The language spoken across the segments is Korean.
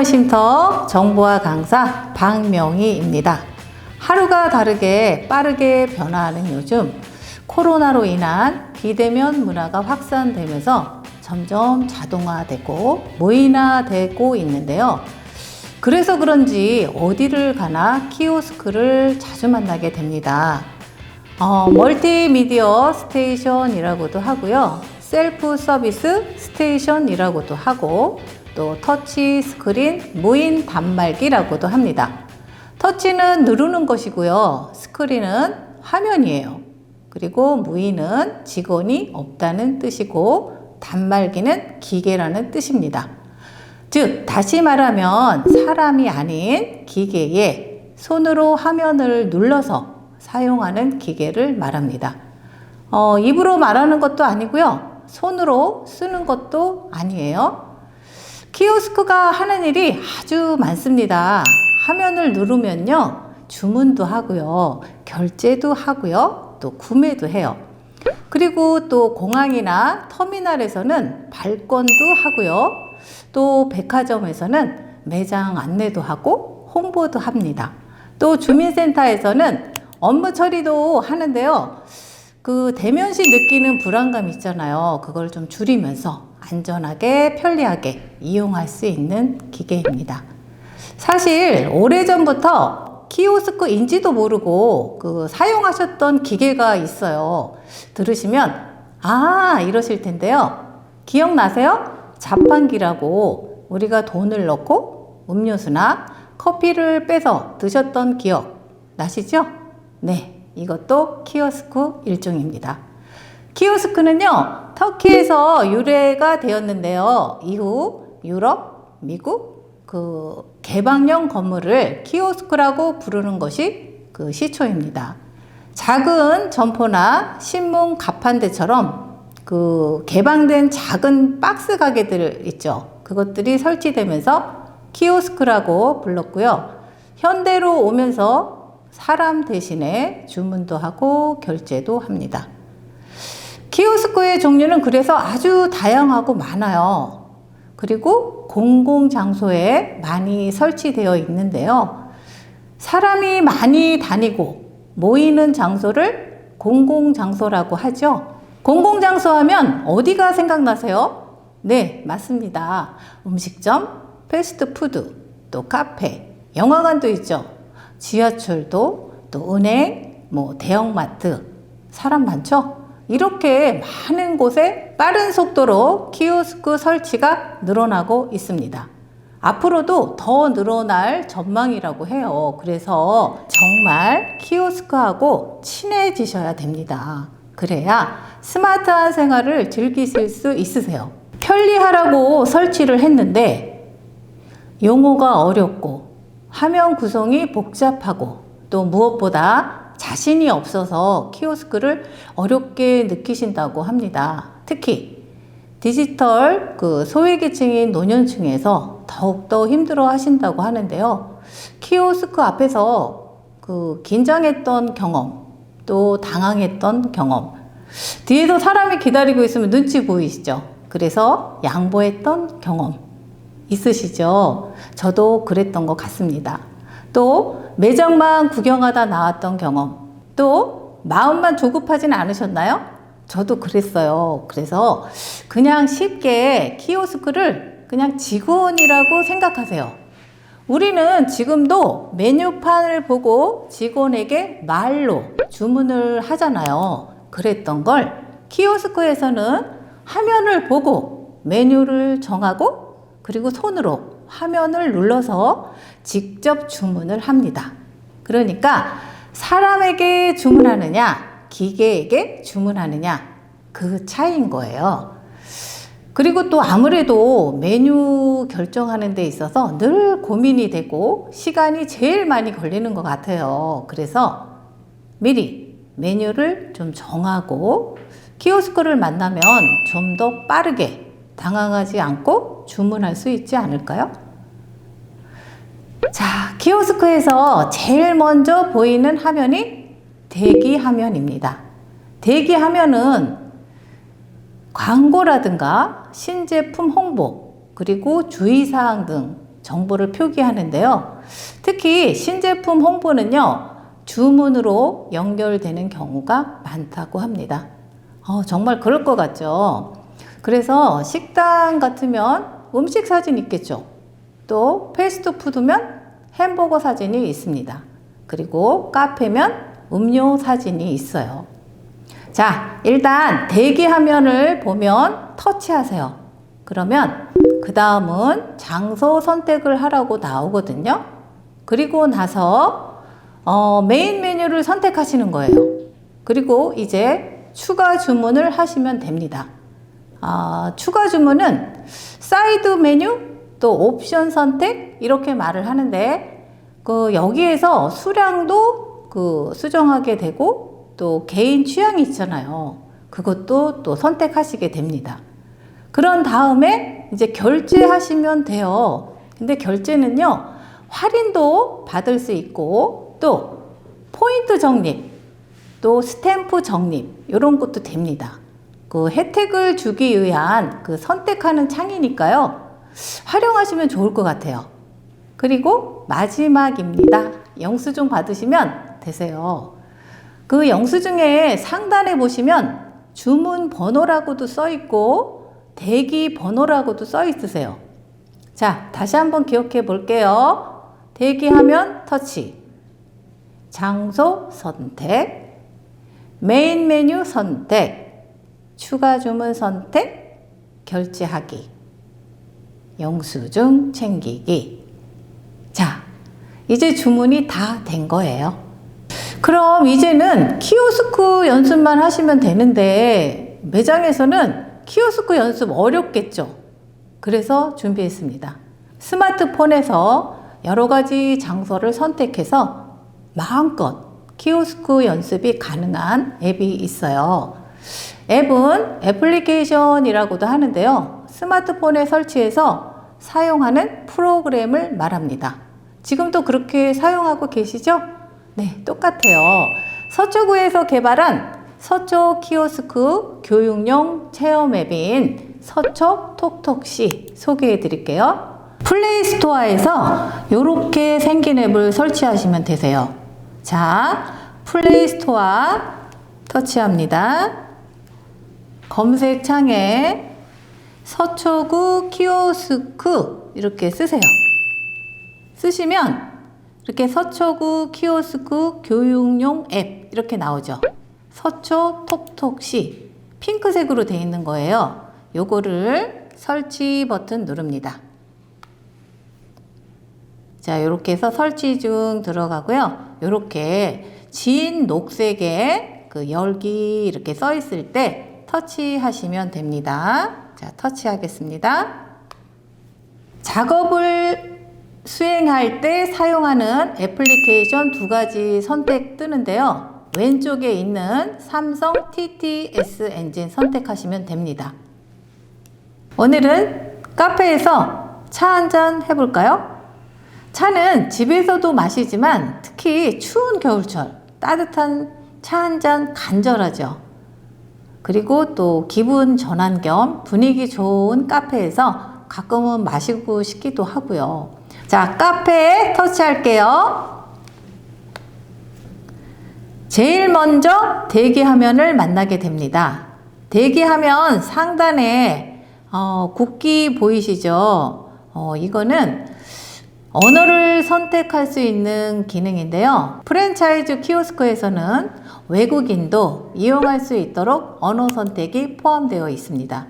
느티나무 쉼터 정보화 강사 박명희입니다. 하루가 다르게 빠르게 변화하는 요즘 코로나로 인한 비대면 문화가 확산되면서 점점 자동화되고 모인화되고 있는데요. 그래서 그런지 어디를 가나 키오스크를 자주 만나게 됩니다. 어, 멀티미디어 스테이션이라고도 하고요. 셀프 서비스 스테이션이라고도 하고 또 터치 스크린 무인 단말기라고도 합니다. 터치는 누르는 것이고요. 스크린은 화면이에요. 그리고 무인은 직원이 없다는 뜻이고 단말기는 기계라는 뜻입니다. 즉, 다시 말하면 사람이 아닌 기계에 손으로 화면을 눌러서 사용하는 기계를 말합니다. 어, 입으로 말하는 것도 아니고요. 손으로 쓰는 것도 아니에요. 키오스크가 하는 일이 아주 많습니다. 화면을 누르면요. 주문도 하고요. 결제도 하고요. 또 구매도 해요. 그리고 또 공항이나 터미널에서는 발권도 하고요. 또 백화점에서는 매장 안내도 하고 홍보도 합니다. 또 주민센터에서는 업무 처리도 하는데요. 그 대면 시 느끼는 불안감 있잖아요. 그걸 좀 줄이면서 안전하게 편리하게 이용할 수 있는 기계입니다. 사실 오래전부터 키오스크 인지도 모르고 그 사용하셨던 기계가 있어요. 들으시면 아 이러실 텐데요. 기억나세요? 자판기라고 우리가 돈을 넣고 음료수나 커피를 빼서 드셨던 기억 나시죠? 네, 이것도 키오스크 일종입니다. 키오스크는요, 터키에서 유래가 되었는데요. 이후 유럽, 미국, 그 개방형 건물을 키오스크라고 부르는 것이 그 시초입니다. 작은 점포나 신문 가판대처럼 그 개방된 작은 박스 가게들 있죠. 그것들이 설치되면서 키오스크라고 불렀고요. 현대로 오면서 사람 대신에 주문도 하고 결제도 합니다. 키오스크의 종류는 그래서 아주 다양하고 많아요. 그리고 공공장소에 많이 설치되어 있는데요. 사람이 많이 다니고 모이는 장소를 공공장소라고 하죠. 공공장소 하면 어디가 생각나세요? 네, 맞습니다. 음식점, 패스트푸드, 또 카페, 영화관도 있죠. 지하철도, 또 은행, 뭐 대형마트, 사람 많죠? 이렇게 많은 곳에 빠른 속도로 키오스크 설치가 늘어나고 있습니다. 앞으로도 더 늘어날 전망이라고 해요. 그래서 정말 키오스크하고 친해지셔야 됩니다. 그래야 스마트한 생활을 즐기실 수 있으세요. 편리하라고 설치를 했는데 용어가 어렵고 화면 구성이 복잡하고 또 무엇보다 자신이 없어서 키오스크를 어렵게 느끼신다고 합니다. 특히 디지털 그 소외계층인 노년층에서 더욱더 힘들어 하신다고 하는데요. 키오스크 앞에서 그 긴장했던 경험, 또 당황했던 경험, 뒤에도 사람이 기다리고 있으면 눈치 보이시죠? 그래서 양보했던 경험 있으시죠? 저도 그랬던 것 같습니다. 또 매장만 구경하다 나왔던 경험, 또 마음만 조급하진 않으셨나요? 저도 그랬어요. 그래서 그냥 쉽게 키오스크를 그냥 직원이라고 생각하세요. 우리는 지금도 메뉴판을 보고 직원에게 말로 주문을 하잖아요. 그랬던 걸 키오스크에서는 화면을 보고 메뉴를 정하고 그리고 손으로 화면을 눌러서 직접 주문을 합니다. 그러니까 사람에게 주문하느냐, 기계에게 주문하느냐, 그 차이인 거예요. 그리고 또 아무래도 메뉴 결정하는 데 있어서 늘 고민이 되고 시간이 제일 많이 걸리는 것 같아요. 그래서 미리 메뉴를 좀 정하고 키오스크를 만나면 좀 더 빠르게 당황하지 않고 주문할 수 있지 않을까요? 자, 키오스크에서 제일 먼저 보이는 화면이 대기 화면입니다. 대기 화면은 광고라든가 신제품 홍보, 그리고 주의사항 등 정보를 표기하는데요. 특히 신제품 홍보는요, 주문으로 연결되는 경우가 많다고 합니다. 어, 정말 그럴 것 같죠? 그래서 식당 같으면 음식 사진 있겠죠? 또 패스트푸드면 햄버거 사진이 있습니다. 그리고 카페면 음료 사진이 있어요. 자, 일단 대기 화면을 보면 터치하세요. 그러면 그 다음은 장소 선택을 하라고 나오거든요. 그리고 나서 어, 메인 메뉴를 선택하시는 거예요. 그리고 이제 추가 주문을 하시면 됩니다. 아, 추가 주문은 사이드 메뉴 또 옵션 선택 이렇게 말을 하는데 그 여기에서 수량도 그 수정하게 되고 또 개인 취향이 있잖아요. 그것도 또 선택하시게 됩니다. 그런 다음에 이제 결제하시면 돼요. 근데 결제는요, 할인도 받을 수 있고, 또 포인트 적립, 또 스탬프 적립, 이런 것도 됩니다. 그 혜택을 주기 위한 그 선택하는 창이니까요, 활용하시면 좋을 것 같아요. 그리고 마지막입니다. 영수증 받으시면 되세요. 그 영수증에 상단에 보시면 주문 번호라고도 써 있고 대기 번호라고도 써 있으세요. 자, 다시 한번 기억해 볼게요. 대기하면 터치. 장소 선택. 메인 메뉴 선택. 추가 주문 선택. 결제하기. 영수증 챙기기. 자, 이제 주문이 다 된 거예요. 그럼 이제는 키오스크 연습만 하시면 되는데 매장에서는 키오스크 연습 어렵겠죠? 그래서 준비했습니다. 스마트폰에서 여러 가지 장소를 선택해서 마음껏 키오스크 연습이 가능한 앱이 있어요. 앱은 애플리케이션이라고도 하는데요. 스마트폰에 설치해서 사용하는 프로그램을 말합니다. 지금도 그렇게 사용하고 계시죠? 네, 똑같아요. 서초구에서 개발한 서초 키오스크 교육용 체험 앱인 서초 톡톡시 소개해 드릴게요. 플레이 스토어에서 이렇게 생긴 앱을 설치하시면 되세요. 자, 플레이 스토어 터치합니다. 검색 창에 서초구 키오스크 이렇게 쓰세요. 쓰시면 이렇게 서초구 키오스크 교육용 앱 이렇게 나오죠. 서초 톡톡시 핑크색으로 되어 있는 거예요. 요거를 설치 버튼 누릅니다. 자, 이렇게 해서 설치 중 들어가고요. 이렇게 진 녹색의 그 열기 이렇게 써 있을 때 터치하시면 됩니다. 자, 터치하겠습니다. 작업을 수행할 때 사용하는 애플리케이션 두 가지 선택 뜨는데요. 왼쪽에 있는 삼성 TTS 엔진 선택하시면 됩니다. 오늘은 카페에서 차 한 잔 해볼까요? 차는 집에서도 마시지만 특히 추운 겨울철 따뜻한 차 한 잔 간절하죠. 그리고 또 기분 전환 겸 분위기 좋은 카페에서 가끔은 마시고 싶기도 하고요. 자, 카페에 터치할게요. 제일 먼저 대기화면을 만나게 됩니다. 대기화면 상단에 어, 국기 보이시죠? 어, 이거는 언어를 선택할 수 있는 기능인데요. 프랜차이즈 키오스크에서는 외국인도 이용할 수 있도록 언어 선택이 포함되어 있습니다.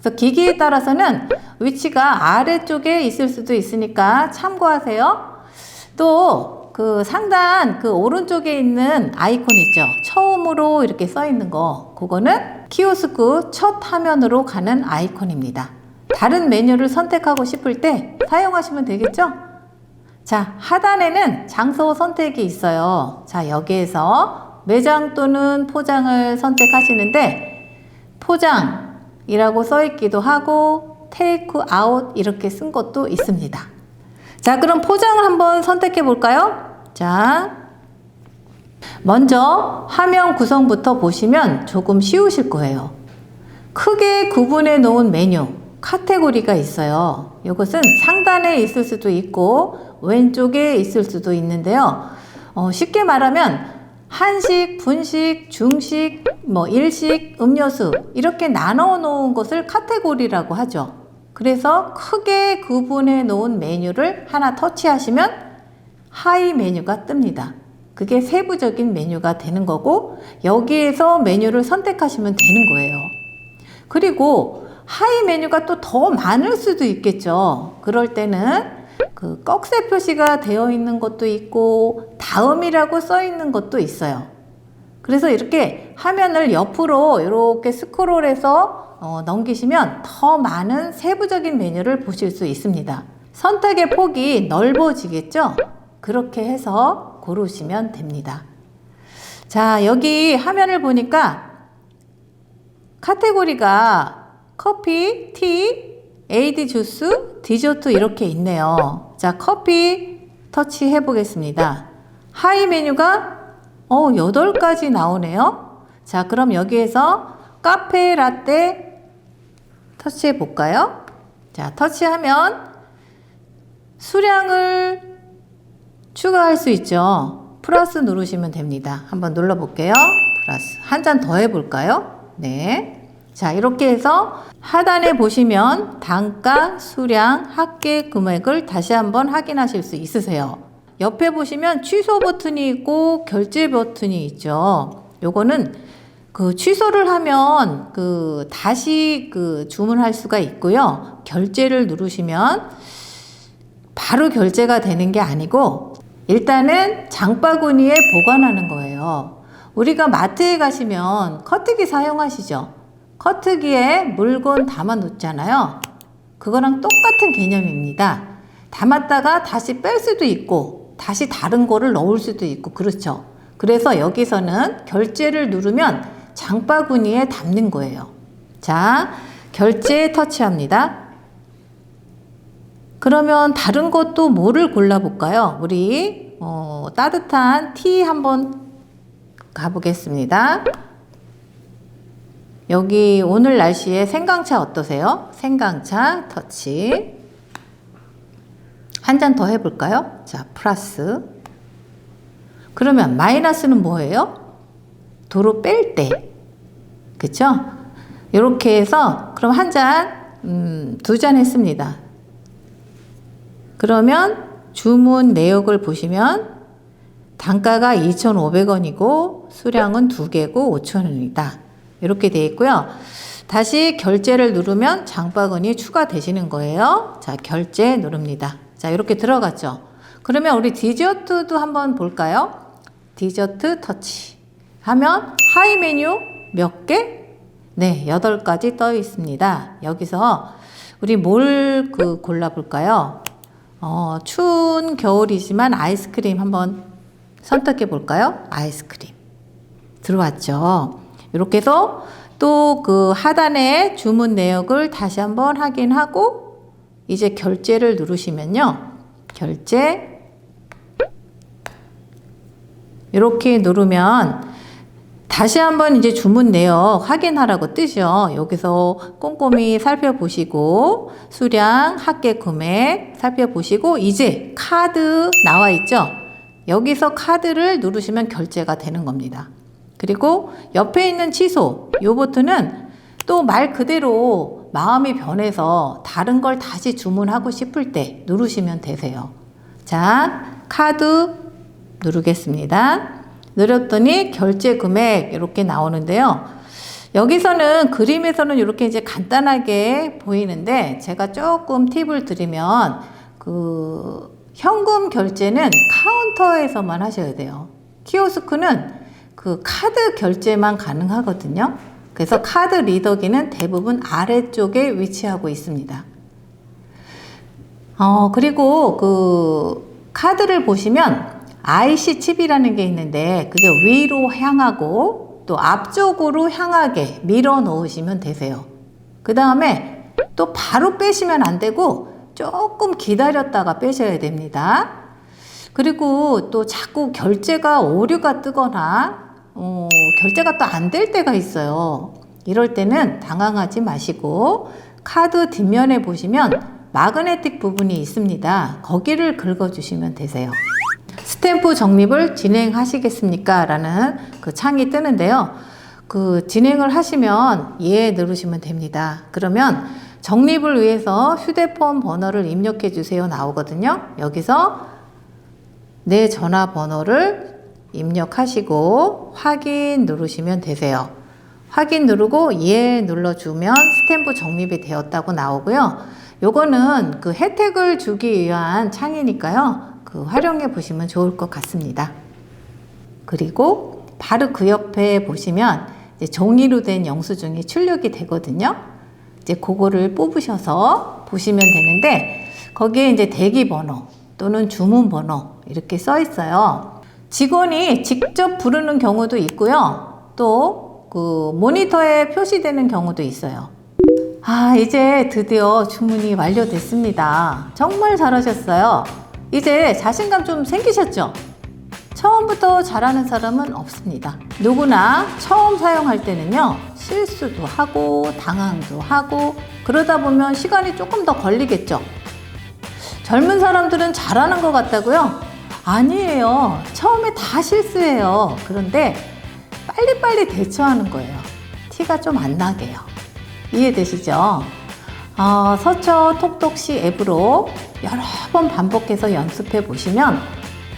그래서 기기에 따라서는 위치가 아래쪽에 있을 수도 있으니까 참고하세요. 또 그 상단 그 오른쪽에 있는 아이콘 있죠. 처음으로 이렇게 써 있는 거. 그거는 키오스크 첫 화면으로 가는 아이콘입니다. 다른 메뉴를 선택하고 싶을 때 사용하시면 되겠죠? 자, 하단에는 장소 선택이 있어요. 자, 여기에서 매장 또는 포장을 선택하시는데 포장이라고 써 있기도 하고 테이크 아웃 이렇게 쓴 것도 있습니다. 자, 그럼 포장을 한번 선택해 볼까요? 자, 먼저 화면 구성부터 보시면 조금 쉬우실 거예요. 크게 구분해 놓은 메뉴, 카테고리가 있어요. 이것은 상단에 있을 수도 있고 왼쪽에 있을 수도 있는데요. 어, 쉽게 말하면 한식, 분식, 중식, 뭐 일식, 음료수 이렇게 나눠 놓은 것을 카테고리라고 하죠. 그래서 크게 구분해 놓은 메뉴를 하나 터치하시면 하이 메뉴가 뜹니다. 그게 세부적인 메뉴가 되는 거고 여기에서 메뉴를 선택하시면 되는 거예요. 그리고 하이 메뉴가 또 더 많을 수도 있겠죠. 그럴 때는 그 꺽쇠 표시가 되어 있는 것도 있고 다음이라고 써 있는 것도 있어요. 그래서 이렇게 화면을 옆으로 이렇게 스크롤해서 어, 넘기시면 더 많은 세부적인 메뉴를 보실 수 있습니다. 선택의 폭이 넓어지겠죠? 그렇게 해서 고르시면 됩니다. 자, 여기 화면을 보니까 카테고리가 커피, 티, 에이드 주스, 디저트 이렇게 있네요. 자, 커피 터치 해 보겠습니다. 하이 메뉴가 어, 8가지 나오네요. 자, 그럼 여기에서 카페 라떼 터치해 볼까요? 자, 터치하면 수량을 추가할 수 있죠. 플러스 누르시면 됩니다. 한번 눌러 볼게요. 플러스. 한 잔 더 해 볼까요? 네. 자, 이렇게 해서 하단에 보시면 단가, 수량, 합계 금액을 다시 한번 확인하실 수 있으세요. 옆에 보시면 취소 버튼이 있고 결제 버튼이 있죠. 요거는 그 취소를 하면 그 다시 그 주문할 수가 있고요. 결제를 누르시면 바로 결제가 되는 게 아니고 일단은 장바구니에 보관하는 거예요. 우리가 마트에 가시면 커트기 사용하시죠? 커트기에 물건 담아 놓잖아요. 그거랑 똑같은 개념입니다. 담았다가 다시 뺄 수도 있고 다시 다른 거를 넣을 수도 있고 그렇죠. 그래서 여기서는 결제를 누르면 장바구니에 담는 거예요. 자, 결제 터치합니다. 그러면 다른 것도 뭐를 골라볼까요? 우리 어, 따뜻한 티 한번 가보겠습니다. 여기 오늘 날씨에 생강차 어떠세요? 생강차 터치. 한 잔 더 해볼까요? 자, 플러스. 그러면 마이너스는 뭐예요? 도로 뺄 때. 그쵸? 이렇게 해서, 그럼 한 잔, 음, 두 잔 했습니다. 그러면 주문 내역을 보시면 단가가 2,500원이고 수량은 두 개고 5,000원이다. 이렇게 되어 있고요. 다시 결제를 누르면 장바구니 추가되시는 거예요. 자, 결제 누릅니다. 자, 이렇게 들어갔죠. 그러면 우리 디저트도 한번 볼까요? 디저트 터치. 하면 하이 메뉴 몇 개? 네, 8가지 떠 있습니다. 여기서 우리 뭘 그 골라볼까요? 어, 추운 겨울이지만 아이스크림 한번 선택해 볼까요? 아이스크림. 들어왔죠. 이렇게 해서 또 그 하단에 주문 내역을 다시 한번 확인하고 이제 결제를 누르시면요. 결제. 이렇게 누르면 다시 한번 이제 주문 내역 확인하라고 뜨죠. 여기서 꼼꼼히 살펴보시고 수량, 합계 금액 살펴보시고 이제 카드 나와 있죠. 여기서 카드를 누르시면 결제가 되는 겁니다. 그리고 옆에 있는 취소 요 버튼은 또 말 그대로 마음이 변해서 다른 걸 다시 주문하고 싶을 때 누르시면 되세요. 자, 카드 누르겠습니다. 누렸더니 결제 금액 이렇게 나오는데요. 여기서는 그림에서는 이렇게 이제 간단하게 보이는데 제가 조금 팁을 드리면 그 현금 결제는 카운터에서만 하셔야 돼요. 키오스크는 그 카드 결제만 가능하거든요. 그래서 카드 리더기는 대부분 아래쪽에 위치하고 있습니다. 어, 그리고 그 카드를 보시면 IC 칩이라는 게 있는데 그게 위로 향하고 또 앞쪽으로 향하게 밀어 넣으시면 되세요. 그 다음에 또 바로 빼시면 안 되고 조금 기다렸다가 빼셔야 됩니다. 그리고 또 자꾸 결제가 오류가 뜨거나 어, 결제가 또 안 될 때가 있어요. 이럴 때는 당황하지 마시고 카드 뒷면에 보시면 마그네틱 부분이 있습니다. 거기를 긁어주시면 되세요. 스탬프 적립을 진행하시겠습니까? 라는 그 창이 뜨는데요. 그 진행을 하시면 예 누르시면 됩니다. 그러면 적립을 위해서 휴대폰 번호를 입력해 주세요 나오거든요. 여기서 내 전화번호를 입력하시고 확인 누르시면 되세요. 확인 누르고 예 눌러주면 스탬프 적립이 되었다고 나오고요. 요거는 그 혜택을 주기 위한 창이니까요. 그 활용해 보시면 좋을 것 같습니다. 그리고 바로 그 옆에 보시면 이제 종이로 된 영수증이 출력이 되거든요. 이제 그거를 뽑으셔서 보시면 되는데 거기에 이제 대기 번호 또는 주문 번호 이렇게 써 있어요. 직원이 직접 부르는 경우도 있고요. 또 그 모니터에 표시되는 경우도 있어요. 아, 이제 드디어 주문이 완료됐습니다. 정말 잘하셨어요. 이제 자신감 좀 생기셨죠? 처음부터 잘하는 사람은 없습니다. 누구나 처음 사용할 때는요, 실수도 하고, 당황도 하고, 그러다 보면 시간이 조금 더 걸리겠죠? 젊은 사람들은 잘하는 것 같다고요? 아니에요. 처음에 다 실수해요. 그런데 빨리빨리 대처하는 거예요. 티가 좀 안 나게요. 이해되시죠? 어, 서처 톡톡시 앱으로 여러 번 반복해서 연습해 보시면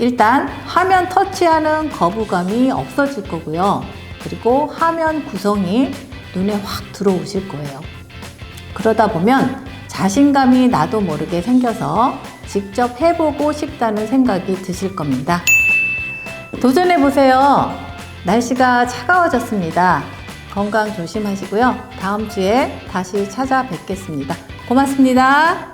일단 화면 터치하는 거부감이 없어질 거고요. 그리고 화면 구성이 눈에 확 들어오실 거예요. 그러다 보면 자신감이 나도 모르게 생겨서 직접 해보고 싶다는 생각이 드실 겁니다. 도전해 보세요. 날씨가 차가워졌습니다. 건강 조심하시고요. 다음 주에 다시 찾아뵙겠습니다. 고맙습니다.